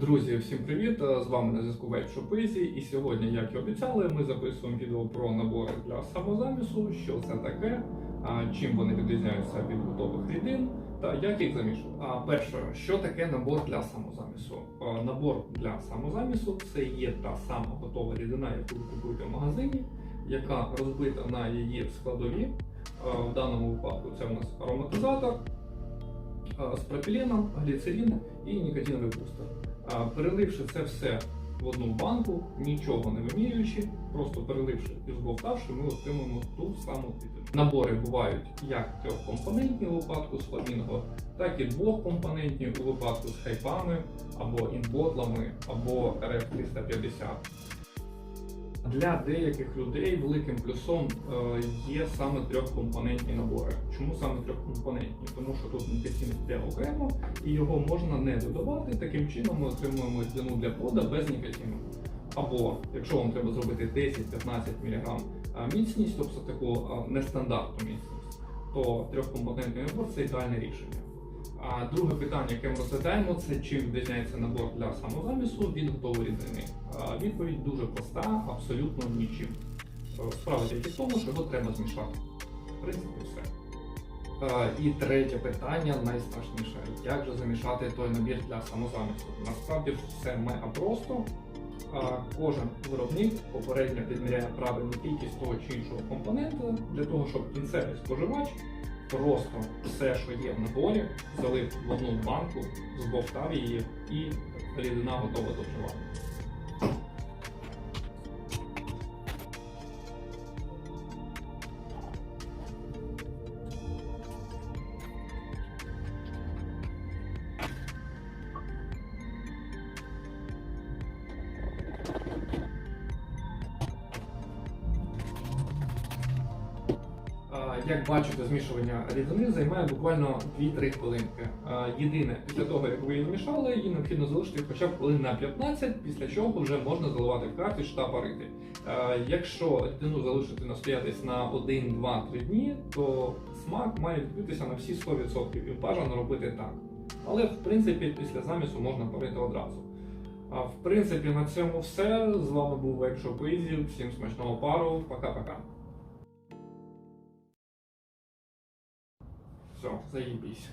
Друзі, всім привіт! З вами на зв'язку Вейпшопизі. І сьогодні, як і обіцяли, ми записуємо відео про набори для самозамісу, що це таке, чим вони відрізняються від готових рідин та як їх замішувати. А перше, що таке набор для самозамісу? Набор для самозамісу це є та сама готова рідина, яку ви купуєте в магазині, яка розбита на її складові. В даному випадку це у нас ароматизатор з пропіленом, гліцерин і нікотиновий бустер. Переливши це все в одну банку, нічого не вимірюючи, просто переливши і збовтавши, ми отримуємо ту саму рідину. Набори бувають як трьохкомпонентні у випадку з фламінго, так і двохкомпонентні у випадку з хайпами або інботлами, або RF350. Для деяких людей великим плюсом е, є саме трьохкомпонентні набори. Чому саме трьохкомпонентні? Тому що тут нікотин йде окремо і його можна не додавати. Таким чином ми отримуємо рідину для пода без нікотину. Або якщо вам треба зробити 10-15 мг міцність, тобто таку е, нестандартну міцність, то трьохкомпонентний набор це ідеальне рішення. А друге питання, яке ми розглядаємо, це чим відрізняється набор для самозамісу від готової рідини. Відповідь дуже проста, абсолютно нічим. Е, Справа тільки в тому, що його треба змішати. В принципі, все. Е, І третє питання найстрашніше: як же замішати той набір для самозамісу? Насправді все мега просто. Кожен виробник попередньо підміряє правильну кількість того чи іншого компонента для того, щоб кінцевий споживач просто все, що є в наборі, залив в одну банку, збовтав її і рідина готова до вживання. Як бачите, змішування рідини займає буквально 2-3 хвилинки. Єдине, після того, як ви її змішали, її необхідно залишити хоча б хвилин на 15, після чого вже можна заливати в картridж та парити. Якщо рідину залишити настоятись на 1, 2, 3 дні, то смак має відбитися на всі 100% і бажано робити так. Але в принципі після замісу можна парити одразу. В принципі на цьому все. З вами був Вейпшоп Ізі. Всім смачного пару. Пока-пока. Все, заебись.